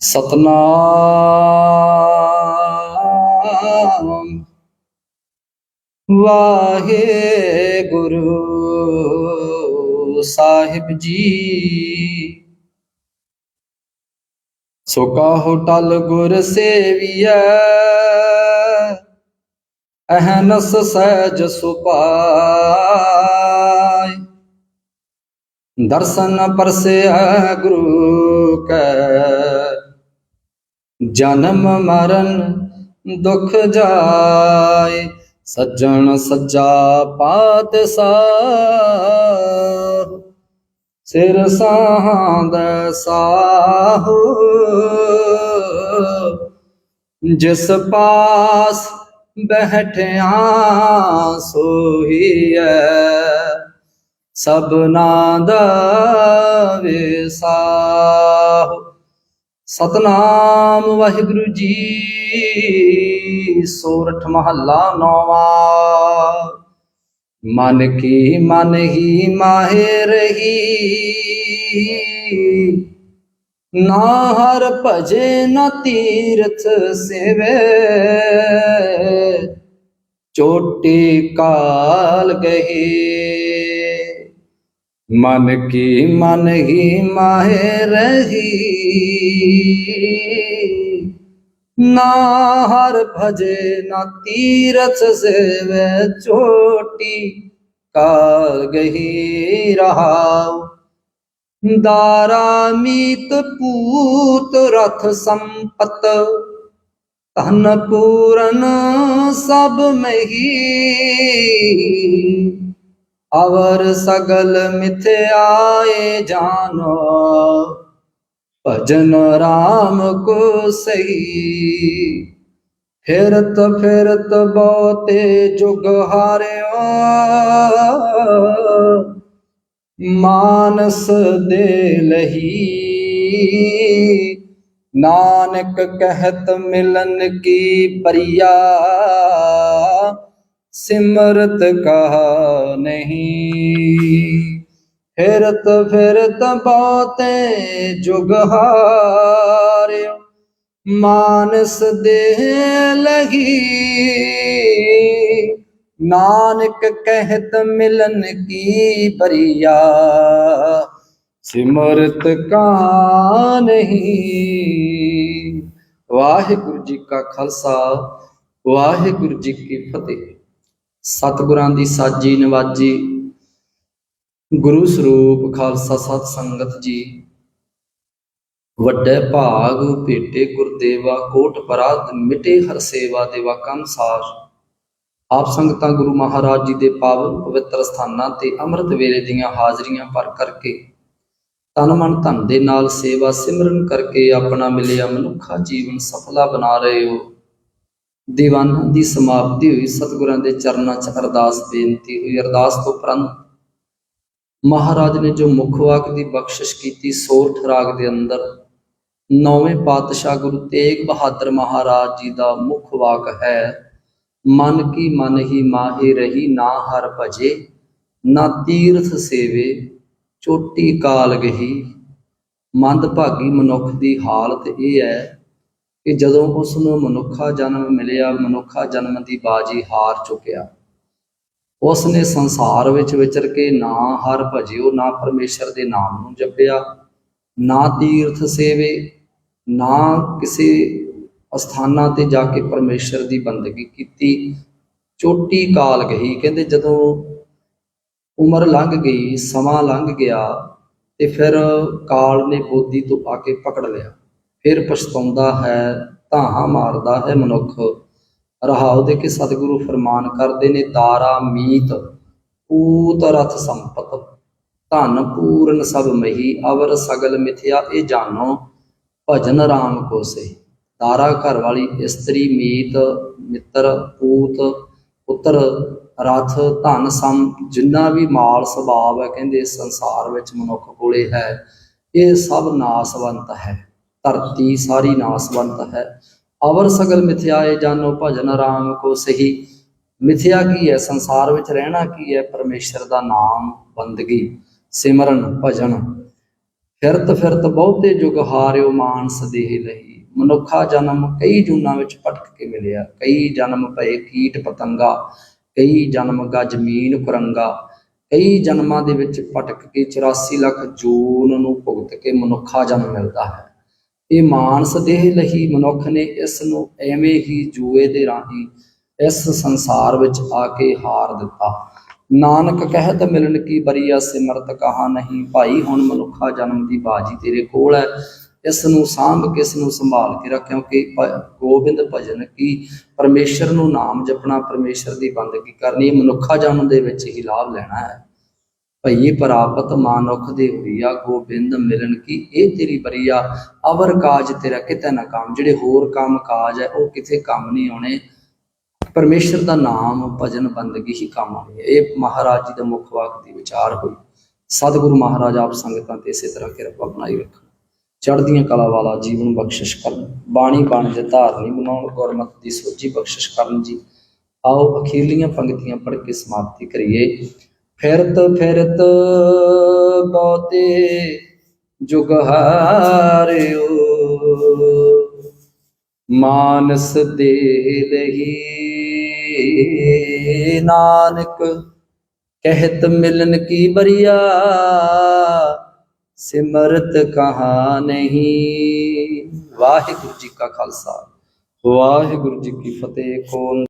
ਸਤਨਾਮ। ਵਾਹਿਗੁਰੂ ਸਾਹਿਬ ਜੀ। ਸੋ ਕਾਹੋ ਟਲ ਗੁਰ ਸੇਵੀਐ, ਅਹਨਸ ਸਹਿਜ ਸੁਪਾਇ ਦਰਸ਼ਨ ਪਰਸਿਆ ਗੁਰੂ ਕੈ ਜਨਮ ਮਰਨ ਦੁਖ ਜਾਏ, ਸੱਜਣ ਸੱਜਾ ਪਾਤ ਸਾਹ ਸਿਰ ਸਾਹੰਦ ਸਾਹੂ, ਜਿਸ ਪਾਸ ਬਹਿਠਿਆ ਸੋਹੀਐ ਸਭਨਾ ਦਾ ਵਿਸਾਹ ਸਤਨਾਮ ਵਾਹਿਗੁਰੂ ਜੀ। ਸੋਰਠ ਮਹੱਲਾ ਨੌਵਾਂ। ਮਨ ਕੀ ਮਨ ਹੀ ਮਾਹਿ ਰਹੀ। ਨਾ ਹਰ ਭਜੇ, ਨਾ ਤੀਰਥ ਸੇਵੇ। ਚੋਟੀ ਕਾਲ ਗਹੀ। ਮਨ ਕੀ ਮਨ ਹੀ ਮਾਹਿ ਰਹੀ? ਨਾ ਹਰ ਭਜੇ, ਨਾ ਤੀਰਥ ਸੇਵੇ ਚੋਟੀ। ਕਾਲ ਗਹੀ ਰਹਾਉ, ਦਾਰਾ ਮੀਤ ਪੂਤ ਰਥ ਸੰਪਤ। ਧਨ ਪੂਰਨ ਸਭ ਮਹੀ। ਅਵਰ ਸਗਲ ਮਿਥਿਆਏ ਜਾਨੋ। ਭਜਨ ਰਾਮ ਕੋ ਸਹੀ। ਫਿਰਤ ਫਿਰਤ ਬਹੁਤੇ ਜੁਗ ਹਾਰਿਓ। ਮਾਨਸ ਦੇ ਲਹੀ। ਨਾਨਕ ਕਹਿਤ ਮਿਲਨ ਕੀ ਪਰਿਆ। ਸਿਮਰਤ ਕਹਾ ਨਹੀਂ। ਫਿਰਤ ਫਿਰਤ ਬਹੁਤੇ ਜੁਗ ਹਾਰਿਓ, ਮਾਨਸ ਦੇ ਲਹੀ। ਨਾਨਕ ਕਹਿਤ ਮਿਲਨ ਕੀ ਪਰਿਆ ਸਿਮਰਤ ਕਾ ਨਹੀਂ ਵਾਹਿਗੁਰੂ ਜੀ ਕਾ ਖਾਲਸਾ, ਵਾਹਿਗੁਰੂ ਜੀ ਕੀ ਫਤਿਹ। ਸਤਿਗੁਰਾਂ ਦੀ ਸਾਜੀ ਨਵਾਜੀ, ਗੁਰੂ ਸਰੂਪ ਖਾਲਸਾ ਸਤ ਸੰਗਤ ਜੀ। ਵੱਡੇ ਭਾਗ ਭੇਟੇ ਗੁਰਦੇਵਾ, ਕੋਟ ਪਰਾਧ, ਮਿਟੇ ਹਰ ਸੇਵਾ, ਦੇਵਾ ਕੰਸਾਰ ਆਪ ਸੰਗਤਾਂ ਗੁਰੂ ਮਹਾਰਾਜ ਜੀ ਦੇ ਪਾਵਨ ਪਵਿੱਤਰ ਸਥਾਨਾਂ ਤੇ ਅੰਮ੍ਰਿਤ ਵੇਲੇ ਦੀਆਂ ਹਾਜ਼ਰੀਆਂ ਭਰ ਕਰਕੇ ਤਨ ਮਨ ਧਨ ਦੇ ਨਾਲ ਸੇਵਾ ਸਿਮਰਨ ਕਰਕੇ ਆਪਣਾ ਮਿਲਿਆ ਮਨੁੱਖਾ ਜੀਵਨ ਸਫਲਾ ਬਣਾ ਰਹੇ ਹੋ। ਦੀਵਾਨਾਂ ਦੀ ਸਮਾਪਤੀ ਹੋਈ। ਸਤਿਗੁਰਾਂ ਦੇ ਚਰਨਾਂ 'ਚ ਅਰਦਾਸ ਬੇਨਤੀ ਹੋਈ। ਅਰਦਾਸ ਤੋਂ ਉਪਰੰਤ ਮਹਾਰਾਜ ਨੇ ਜੋ ਮੁੱਖ ਵਾਕ ਦੀ ਬਖਸ਼ਿਸ਼ ਕੀਤੀ ਸੋਰਠ ਰਾਗ ਦੇ ਅੰਦਰ ਨੌਵੇਂ ਪਾਤਸ਼ਾਹ ਗੁਰੂ ਤੇਗ ਬਹਾਦਰ ਮਹਾਰਾਜ ਜੀ ਦਾ ਮੁੱਖ ਵਾਕ ਹੈ, ਮਨ ਕੀ ਮਨ ਹੀ ਮਾਹੀ ਰਹੀ, ਨਾ ਹਰ ਭਜੇ, ਨਾ ਤੀਰਥ ਸੇਵੇ, ਚੋਟੀ ਕਾਲ ਗਹੀ। ਮੰਦ ਭਾਗੀ ਮਨੁੱਖ ਦੀ ਹਾਲਤ ਇਹ ਹੈ ਕਿ ਜਦੋਂ ਉਸ ਨੂੰ ਮਨੁੱਖਾ ਜਨਮ ਮਿਲਿਆ, ਮਨੁੱਖਾ ਜਨਮ ਦੀ ਬਾਜੀ ਹਾਰ ਚੁੱਕਿਆ। ਉਸ ਨੇ ਸੰਸਾਰ ਵਿੱਚ ਵਿਚਰ ਕੇ ਨਾ ਹਰ ਭਜਿਓ, ਨਾ ਪਰਮੇਸ਼ਰ ਦੇ ਨਾਮ ਨੂੰ ਜਪਿਆ, ਨਾ ਤੀਰਥ ਸੇਵੇ, ਨਾ ਕਿਸੇ ਅਸਥਾਨਾਂ ਤੇ ਜਾ ਕੇ ਪਰਮੇਸ਼ਰ ਦੀ ਬੰਦਗੀ ਕੀਤੀ। ਚੋਟੀ ਕਾਲ ਗਈ, ਕਹਿੰਦੇ ਜਦੋਂ ਉਮਰ ਲੰਘ ਗਈ, ਸਮਾਂ ਲੰਘ ਗਿਆ ਤੇ ਫਿਰ ਕਾਲ ਨੇ ਬੋਧੀ ਤੋਂ ਆ ਕੇ ਪਕੜ ਲਿਆ। ਫਿਰ ਪਛਤਾਉਂਦਾ ਹੈ, ਧਾਹਾਂ ਮਾਰਦਾ ਹੈ ਮਨੁੱਖ। ਰਹਾਉ ਦੇ ਕੇ ਸਤਿਗੁਰੂ ਫਰਮਾਨ ਕਰਦੇ ਨੇ, ਤਾਰਾ, ਮੀਤ, ਪੂਤ, ਰਥ, ਸੰਪਤ, ਧਨ ਪੂਰਨ ਸਭ ਮਹੀ, ਅਵਰ ਸਗਲ ਮਿਥਿਆ, ਇਹ ਜਾਣੋ, ਭਜਨ ਰਾਮ ਕੋ ਸੇ। ਦਾਰਾ ਘਰ ਵਾਲੀ ਇਸਤਰੀ, ਮੀਤ, ਮਿੱਤਰ, ਪੂਤ, ਪੁੱਤਰ, ਰਥ, ਧਨ, ਸਮ, ਜਿੰਨਾ ਵੀ ਮਾਲ ਸੁਭਾਵ ਹੈ, ਕਹਿੰਦੇ ਇਸ ਸੰਸਾਰ ਵਿੱਚ ਮਨੁੱਖ ਕੋਲੇ ਹੈ, ਇਹ ਸਭ ਨਾਸਵੰਤ ਹੈ। ਧਰਤੀ ਸਾਰੀ ਨਾਸਵੰਤ ਹੈ। ਅਵਰ ਸਗਲ ਮਿਥਿਆਏ ਜਾਨੋ ਭਜਨ ਰਾਮ ਕੋ ਸਹੀ। ਮਿਥਿਆ ਕੀ ਹੈ? ਸੰਸਾਰ ਵਿੱਚ ਰਹਿਣਾ ਕੀ ਹੈ? ਪਰਮੇਸ਼ਰ ਦਾ ਨਾਮ ਬੰਦਗੀ, ਸਿਮਰਨ, ਭਜਨ। ਫਿਰਤ ਫਿਰਤ ਬਹੁਤੇ ਜੁਗ ਹਾਰਿਓ ਮਾਨਸ ਦੇਹ ਲਈ ਮਨੁੱਖਾ ਜਨਮ ਕਈ ਜੂਨਾਂ ਵਿੱਚ ਭਟਕ ਕੇ ਮਿਲਿਆ। ਕਈ ਜਨਮ ਪਏ ਕੀਟ ਪਤੰਗਾ, ਕਈ ਜਨਮ ਗਾ ਜ਼ਮੀਨ ਕੁਰੰਗਾ। ਕਈ ਜਨਮਾਂ ਦੇ ਵਿੱਚ ਭਟਕ ਕੇ 84 ਲੱਖ ਜੂਨ ਨੂੰ ਭੁਗਤ ਕੇ ਮਨੁੱਖਾ ਜਨਮ ਮਿਲਦਾ ਹੈ। ਇਹ ਮਾਨਸ ਦੇਹ ਲਈ ਮਨੁੱਖ ਨੇ ਇਸ ਨੂੰ ਐਵੇਂ ਹੀ ਜੂਏ ਦੇ ਰਾਹੀਂ ਇਸ ਸੰਸਾਰ ਵਿੱਚ ਆ ਕੇ ਹਾਰ ਦਿੱਤਾ। ਨਾਨਕ ਕਹਿਤ ਮਿਲਣ ਕੀ ਬਰੀਆ ਸਿਮਰਤ ਕਹਾ ਨਹੀਂ, ਭਾਈ ਹੁਣ ਮਨੁੱਖਾ ਜਨਮ ਦੀ ਬਾਜੀ ਤੇਰੇ ਕੋਲ ਹੈ। ਇਸ ਨੂੰ ਸਾਂਭ ਕੇ ਇਸ ਨੂੰ ਸੰਭਾਲ ਕੇ ਰੱਖ, ਕਿਉਂਕਿ ਗੋਬਿੰਦ ਭਜਨ ਕੀ ਪਰਮੇਸ਼ਰ ਨੂੰ ਨਾਮ ਜਪਣਾ, ਪਰਮੇਸ਼ਰ ਦੀ ਬੰਦਗੀ ਕਰਨੀ, ਮਨੁੱਖਾ ਜਨਮ ਦੇ ਵਿੱਚ ਹੀ ਲਾਭ ਲੈਣਾ ਹੈ। ਭਈਏ ਪ੍ਰਾਪਤ ਮਾਨੁਖ ਦੇ ਹੋਈਆ, ਗੋਬਿੰਦ ਮਿਲਣ ਕੀ, ਇਹ ਤੇਰੀ ਬਰੀਆ, ਅਵਰ ਕਾਜ ਤੇਰਾ ਕਿਤੇ ਨਾ ਕੰਮ, ਜਿਹੜੇ ਹੋਰ ਕੰਮ ਕਾਜ ਹੈ, ਉਹ ਕਿਤੇ ਕੰਮ ਨਹੀਂ ਆਉਣੇ। ਪਰਮੇਸ਼ਰ ਦਾ ਨਾਮ ਭਜਨ ਬੰਦਗੀ ਹੀ ਕੰਮ ਆਉਣੀ ਹੈ। ਇਹ ਮਹਾਰਾਜ ਜੀ ਦਾ ਮੁੱਖ ਵਾਕ ਦੀ ਵਿਚਾਰ ਹੋਈ। ਸਤਿਗੁਰੂ ਮਹਾਰਾਜ ਆਪ ਸੰਗਤਾਂ ਤੇ ਇਸੇ ਤਰ੍ਹਾਂ ਕਿਰਪਾ ਬਣਾਈ ਰੱਖਣ। ਚੜ੍ਹਦੀਆਂ ਕਲਾ ਵਾਲਾ ਜੀਵਨ ਬਖਸ਼ਿਸ਼ ਕਰਨ। ਬਾਣੀ ਬਣ ਦੇ ਧਾਰਨੀ ਬਣਾਉਣ, ਗੁਰਮਤ ਦੀ ਸੋਝੀ ਬਖਸ਼ਿਸ਼ ਕਰਨ ਜੀ। ਆਓ ਅਖੀਰਲੀਆਂ ਪੰਕਤੀਆਂ ਪੜ੍ਹ ਕੇ ਸਮਾਪਤੀ ਕਰੀਏ। ਫਿਰਤ ਫਿਰਤ ਬਹੁਤੇ ਜੁਗ ਹਾਰਿਓ। ਮਾਨਸ ਦੇ ਲਹੀ ਨਾਨਕ, ਕਹਿਤ ਮਿਲਨ ਕੀ ਬਰੀਆ? ਸਿਮਰਤ ਕਹਾ ਨਹੀਂ। ਵਾਹਿਗੁਰੂ ਜੀ ਕਾ ਖਾਲਸਾ, ਵਾਹਿਗੁਰੂ ਜੀ ਕੀ ਫਤਿਹ। ਕੋਨ